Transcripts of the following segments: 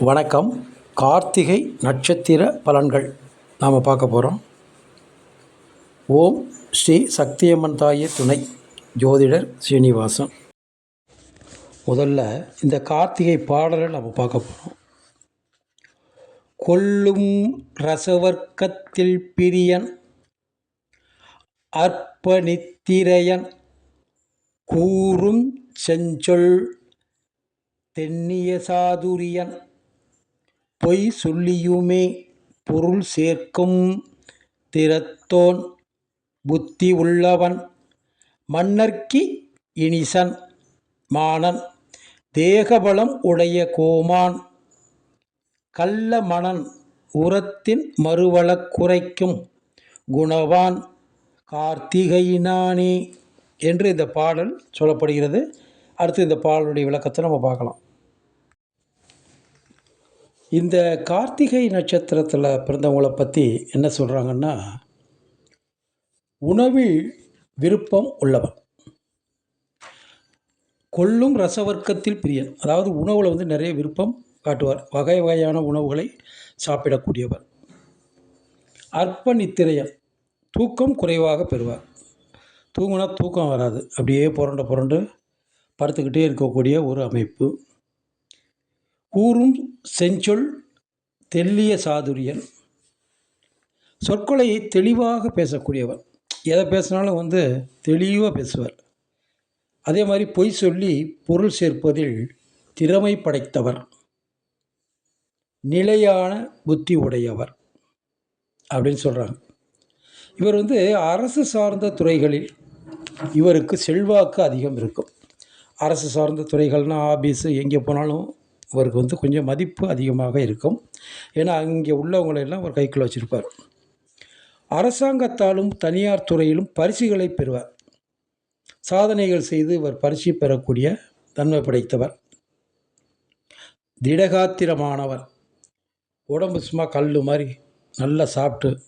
வணக்கம். கார்த்திகை நட்சத்திர பலன்கள் நாம் பார்க்க போகிறோம் ஓம் ஸ்ரீ சக்தியம்மன் தாயே துணை ஜோதிடர் ஸ்ரீனிவாசன் முதல்ல இந்த கார்த்திகை பாடலை நம்ம பார்க்க போகிறோம் கொல்லும் ரசவர்க்கத்தில் பிரியன் அர்ப்பணித்திரையன் கூறும் செஞ்சொல் தென்னிய சாதுரியன் பொய் சொல்லியுமே பொருள் சேர்க்கும் திறத்தோன் புத்தி உள்ளவன். மன்னர்க்கி இனிசன் மானன். தேகபலம் உடைய கோமான். கள்ள மணன் உரத்தின் மறுவளக் குறைக்கும் குணவான். கார்த்திகையினானே என்று இந்த பாடல் சொல்லப்படுகிறது. அடுத்து இந்த பாடலுடைய விளக்கத்தை நம்ம பார்க்கலாம். இந்த கார்த்திகை நட்சத்திரத்தில் பிறந்தவங்கள பற்றி என்ன சொல்கிறாங்கன்னா உணவில் விருப்பம் உள்ளவன். கொல்லும் ரசவர்க்கத்தில் பிரியன். அதாவது உணவில் வந்து நிறைய விருப்பம் காட்டுவார். வகை வகையான உணவுகளை சாப்பிடக்கூடியவர் அர்ப்பணித்திரையன். தூக்கம் குறைவாக பெறுவார். தூங்கினா தூக்கம் வராது. அப்படியே புரண்டு புரண்டு படுத்துக்கிட்டே இருக்கக்கூடிய ஒரு அமைப்பு. கூறும் செஞ்சொல் தெல்லிய சாதுரியன். சொற்களை தெளிவாக பேசக்கூடியவர் எதை பேசினாலும் வந்து தெளிவாக பேசுவார். அதே மாதிரி பொய் சொல்லி பொருள் சேர்ப்பதில் திறமை படைத்தவர். நிலையான புத்தி உடையவர் அப்படின்னு சொல்கிறாங்க இவர் வந்து அரசு சார்ந்த துறைகளில் இவருக்கு செல்வாக்கு அதிகம் இருக்கும். அரசு சார்ந்த துறைகள்னால் ஆபீஸு எங்கே போனாலும் அவருக்கு வந்து கொஞ்சம் மதிப்பு அதிகமாக இருக்கும். ஏன்னா அங்கே உள்ளவங்களெல்லாம் அவர் கைக்குள்ளே வச்சுருப்பார். அரசாங்கத்தாலும் தனியார் துறையிலும் பரிசுகளை பெறுவார். சாதனைகள் செய்து இவர் பரிசு பெறக்கூடிய தன்மை படைத்தவர். திடகாத்திரமானவர். உடம்பு சும்மா கல் மாதிரி நல்லா சாப்பிட்டு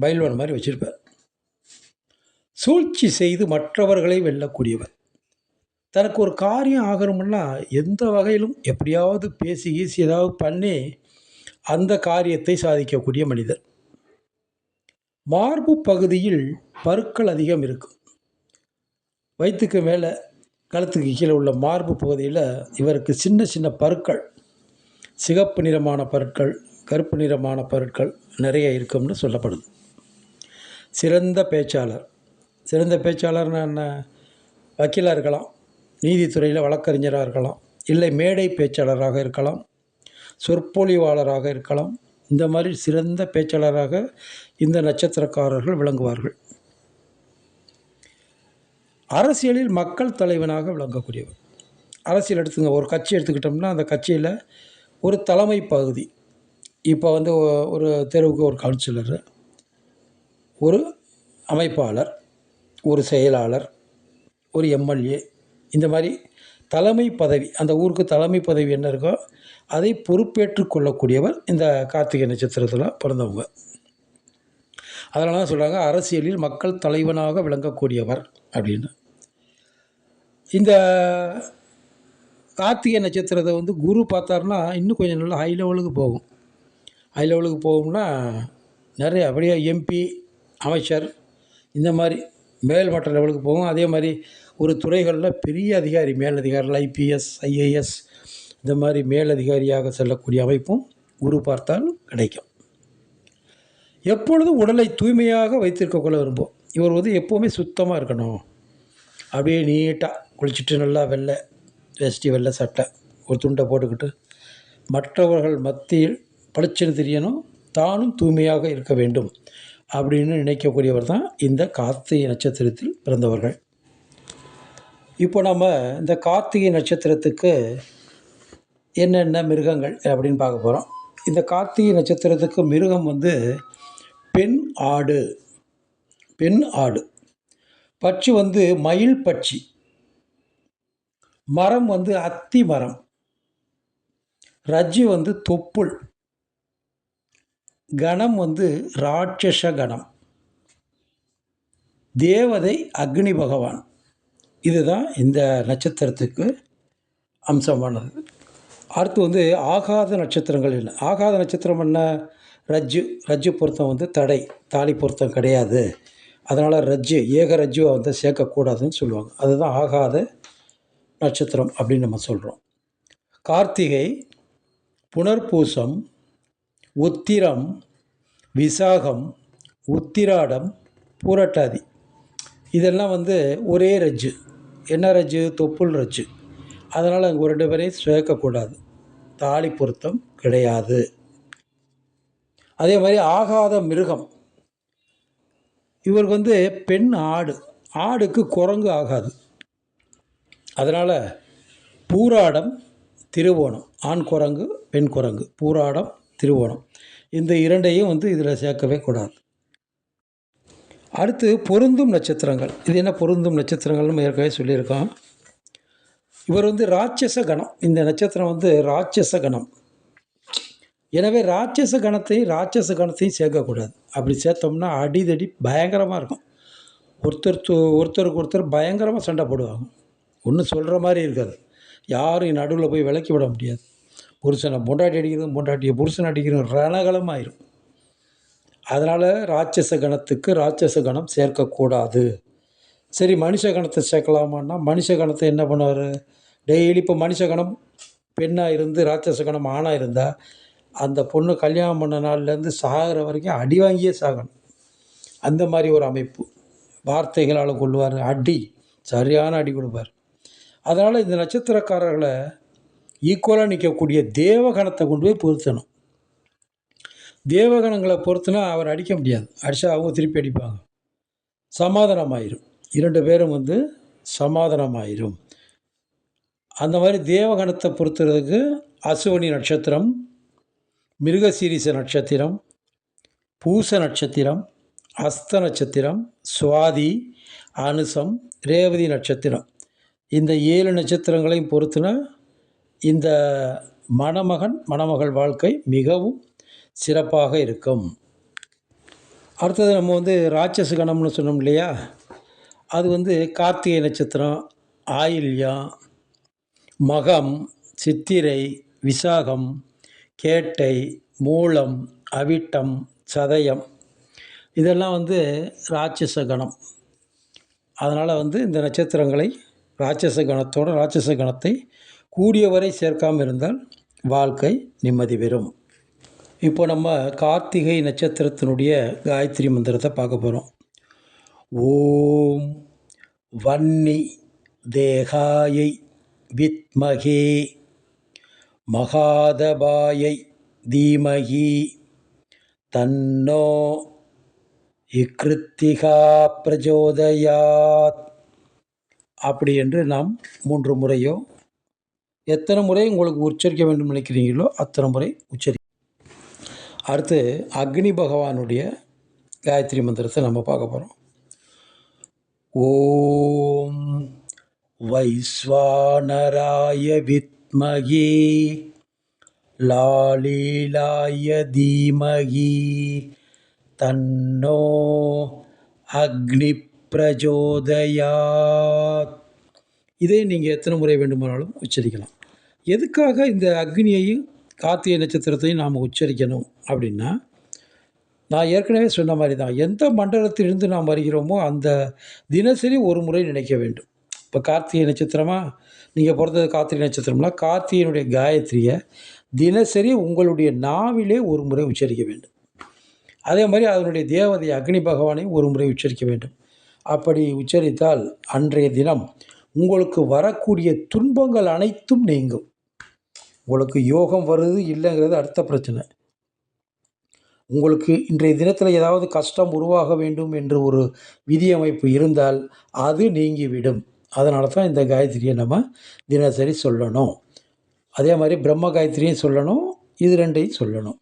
பயில்வன் மாதிரி வச்சுருப்பார். சூழ்ச்சி செய்து மற்றவர்களை வெல்லக்கூடியவர். தனக்கு ஒரு காரியம் ஆகணும்னா எந்த வகையிலும் எப்படியாவது பேசி ஈசி ஏதாவது பண்ணி அந்த காரியத்தை சாதிக்கக்கூடிய மனிதர். மார்பு பகுதியில் பருக்கள் அதிகம் இருக்கும் வயிற்றுக்கு மேலே கழுத்துக்கு கீழே உள்ள மார்பு பகுதியில் இவருக்கு சின்ன சின்ன பருக்கள் சிகப்பு நிறமான பருட்கள் கருப்பு நிறமான பருட்கள் நிறைய இருக்கும்னு சொல்லப்படுது. சிறந்த பேச்சாளர். சிறந்த பேச்சாளர்னா என்ன? வக்கீலாக இருக்கலாம். நீதித்துறையில் வழக்கறிஞராக இருக்கலாம் இல்லை மேடை பேச்சாளராக இருக்கலாம் சொற்பொழிவாளராக இருக்கலாம். இந்த மாதிரி சிறந்த பேச்சாளராக இந்த நட்சத்திரக்காரர்கள் விளங்குவார்கள். அரசியலில் மக்கள் தலைவனாக விளங்கக்கூடியவர். அரசியல் எடுத்துங்க ஒரு கட்சி எடுத்துக்கிட்டோம்னா அந்த கட்சியில் ஒரு தலைமை பகுதி. இப்போ வந்து ஒரு தெருவுக்கு ஒரு கவுன்சிலர் ஒரு அமைப்பாளர் ஒரு செயலாளர் ஒரு எம்எல்ஏ இந்த மாதிரி தலைமை பதவி அந்த ஊருக்கு தலைமை பதவி என்ன இருக்கோ அதை பொறுப்பேற்று கொள்ளக்கூடியவர் இந்த கார்த்திகை நட்சத்திரத்தில் பிறந்தவங்க. அதனால தான் சொல்கிறாங்க அரசியலில் மக்கள் தலைவனாக விளங்கக்கூடியவர் அப்படின்னு. இந்த கார்த்திகை நட்சத்திரத்தை வந்து குரு பார்த்தாருன்னா இன்னும் கொஞ்சம் நல்லா ஹை லெவலுக்கு போகும். ஹை லெவலுக்கு போகும்னா நிறைய அப்படியே எம்பி அமைச்சர் இந்த மாதிரி மேல்மட்ட லெவலுக்கு போகும் அதே மாதிரி ஒரு துறைகளில் பெரிய அதிகாரி மேலதிகாரிகள் ஐபிஎஸ் ஐஏஎஸ் இந்த மாதிரி மேலதிகாரியாக செல்லக்கூடிய அமைப்பும் குரு பார்த்தால் கிடைக்கும். எப்பொழுதும் உடலை தூய்மையாக வைத்திருக்க கொள்ள விரும்பும்? இவர் வந்து எப்போவுமே சுத்தமாக இருக்கணும். அப்படியே நீட்டாக குளிச்சுட்டு நல்லா வெள்ளை வேஷ்டி வெள்ளை சட்டை ஒரு துண்டை போட்டுக்கிட்டு மற்றவர்கள் மத்தியில் பளிச்சுன்னு தெரியணும். தானும் தூய்மையாக இருக்க வேண்டும். அப்படின்னு நினைக்கக்கூடியவர் தான் இந்த கார்த்திகை நட்சத்திரத்தில் பிறந்தவர்கள். இப்போ நம்ம இந்த கார்த்திகை நட்சத்திரத்துக்கு என்னென்ன மிருகங்கள் அப்படின்னு பார்க்க போகிறோம் இந்த கார்த்திகை நட்சத்திரத்துக்கு மிருகம் வந்து பெண் ஆடு பெண் ஆடு. பட்சி வந்து மயில் பட்சி. மரம் வந்து அத்தி மரம். ரஜ்ஜி வந்து தொப்புள். கணம் வந்து ராட்சச கணம் தேவதை அக்னி பகவான். இதுதான் இந்த நட்சத்திரத்துக்கு அம்சமானது. அடுத்து வந்து ஆகாத நட்சத்திரங்கள் என்ன ஆகாத நட்சத்திரம் என்ன? ரஜ்ஜு. ரஜ்ஜு பொருத்தம் வந்து தடை. தாலி பொருத்தம் கிடையாது. அதனால் ரஜ்ஜு ஏக ரஜ்ஜுவை வந்து சேர்க்கக்கூடாதுன்னு சொல்லுவாங்க. அதுதான் ஆகாத நட்சத்திரம் அப்படின்னு நம்ம சொல்கிறோம் கார்த்திகை புனர்பூசம் உத்திரம் விசாகம் உத்திராடம் பூரட்டாதி. இதெல்லாம் வந்து ஒரே ரஜ்ஜு. என்ன ரஜ்ஜு? தொப்புள் ரஜ்ஜு. அதனால் அங்கே ரெண்டு பேரையும் சேர்க்கக்கூடாது. தாலி பொருத்தம் கிடையாது. அதே மாதிரி ஆகாத மிருகம். இவருக்கு வந்து பெண் ஆடு. ஆடுக்கு குரங்கு ஆகாது. அதனால் பூராடம் திருவோணம். ஆண் குரங்கு பெண் குரங்கு. பூராடம் திருவோணம். இந்த இரண்டையும் வந்து இதில் சேர்க்கவே கூடாது. அடுத்து பொருந்தும் நட்சத்திரங்கள். இது என்ன பொருந்தும் நட்சத்திரங்கள்னு ஏற்கனவே சொல்லியிருக்கோம். இவர் வந்து ராட்சச கணம். இந்த நட்சத்திரம் வந்து ராட்சச கணம். எனவே ராட்சச கணத்தையும் ராட்சச கணத்தையும் சேர்க்கக்கூடாது. அப்படி சேர்த்தோம்னா அடிதடி பயங்கரமாக இருக்கும். ஒருத்தர் ஒருத்தருக்கு ஒருத்தர் பயங்கரமாக சண்டை போடுவாங்க. ஒன்றும் சொல்கிற மாதிரி இருக்காது. யாரும் நடுவில் போய் விளக்கி விட முடியாது. புருஷனை பொண்டாட்டி அடிக்கிறதும் பொண்டாட்டியை புருஷன் அடிக்கிறதும் ரணகலமாயிரும் அதனால் ராட்சச கணத்துக்கு ராட்சச கணம் சேர்க்கக்கூடாது. சரி மனுஷ கணத்தை சேர்க்கலாமான்னா மனுஷ கணத்தை என்ன பண்ணுவார்? டெய்லி இப்போ மனுஷ கணம் பெண்ணாக இருந்து ராட்சச கணம் ஆணாக இருந்தால் அந்த பொண்ணு கல்யாணம் பண்ண நாள்லேருந்து சாகிற வரைக்கும் அடி வாங்கியே சாகணும். அந்த மாதிரி ஒரு அமைப்பு. வார்த்தைகளால் கொள்வார். அடி சரியான அடி கொடுப்பார். அதனால் இந்த நட்சத்திரக்காரர்களை ஈக்குவலாக நிற்கக்கூடிய தேவகணத்தை கொண்டு போய் பொருத்தணும். தேவகணங்களை பொறுத்துனா அவர் அடிக்க முடியாது. அடித்தா அவங்க திருப்பி அடிப்பாங்க. சமாதானமாயிரும். இரண்டு பேரும் வந்து சமாதானமாயிரும். அந்த மாதிரி தேவகணத்தை பொறுத்துறதுக்கு அசுவனி நட்சத்திரம் மிருகசீரிச நட்சத்திரம் பூச நட்சத்திரம் அஸ்த நட்சத்திரம் சுவாதி அனுசம் ரேவதி நட்சத்திரம். இந்த ஏழு நட்சத்திரங்களையும் பொறுத்துனா இந்த மணமகன் மணமகள் வாழ்க்கை மிகவும் சிறப்பாக இருக்கும். அடுத்தது நம்ம வந்து ராட்சச கணம்னு சொன்னோம் இல்லையா? அது வந்து கார்த்திகை நட்சத்திரம் ஆயில்யம் மகம் சித்திரை விசாகம் கேட்டை மூலம் அவிட்டம் சதயம். இதெல்லாம் வந்து ராட்சச கணம். அதனால் வந்து இந்த நட்சத்திரங்களை ராட்சச கணத்தோட ராட்சச கணத்தை கூடியவரை சேர்க்காமல் இருந்தால் வாழ்க்கை நிம்மதி பெறும். இப்போ நம்ம கார்த்திகை நட்சத்திரத்தினுடைய காயத்ரி மந்திரத்தை பார்க்க போகிறோம் ஓம் வன்னி தேகாயை வித்மகே மகாதபாயை தீமகி தன்னோ இக்ருத்திகா பிரஜோதயாத். அப்படி என்று நாம் மூன்று முறையோ எத்தனை முறை உங்களுக்கு உச்சரிக்க வேண்டும் நினைக்கிறீங்களோ அத்தனை முறை உச்சரி அடுத்து அக்னி பகவானுடைய காயத்ரி மந்திரத்தை நம்ம பார்க்க போகிறோம் ஓம் வைஸ்வானராய வித்மகி லாலீலாய தீமகி தன்னோ அக்னி பிரஜோதயாத். இதை நீங்கள் எத்தனை முறை வேண்டுமானாலும் உச்சரிக்கலாம். எதுக்காக இந்த அக்னியையும் கார்த்திகை நட்சத்திரத்தையும் நாம் உச்சரிக்கணும் அப்படின்னா நான் ஏற்கனவே சொன்ன மாதிரி தான் எந்த மண்டலத்திலிருந்து நாம் வருகிறோமோ அந்த தினசரி ஒரு முறை நினைக்க வேண்டும். இப்போ கார்த்திகை நட்சத்திரமா நீங்கள் பிறந்தது கார்த்திகை நட்சத்திரம்னா கார்த்திகையினுடைய காயத்ரியை தினசரி உங்களுடைய நாவிலே ஒரு முறை உச்சரிக்க வேண்டும். அதே மாதிரி அதனுடைய தேவதை அக்னி பகவானையும் ஒரு முறை உச்சரிக்க வேண்டும். அப்படி உச்சரித்தால் அன்றைய தினம் உங்களுக்கு வரக்கூடிய துன்பங்கள் அனைத்தும் நீங்கும். உங்களுக்கு யோகம் வருது இல்லைங்கிறது அடுத்த பிரச்சனை. உங்களுக்கு இன்றைய தினத்தில் ஏதாவது கஷ்டம் உருவாக வேண்டும் என்று ஒரு விதியமைப்பு இருந்தால் அது நீங்கிவிடும். அதனால தான் இந்த காயத்ரியை நம்ம தினசரி சொல்லணும். அதே மாதிரி பிரம்ம காயத்ரியும் சொல்லணும் இது ரெண்டையும் சொல்லணும்.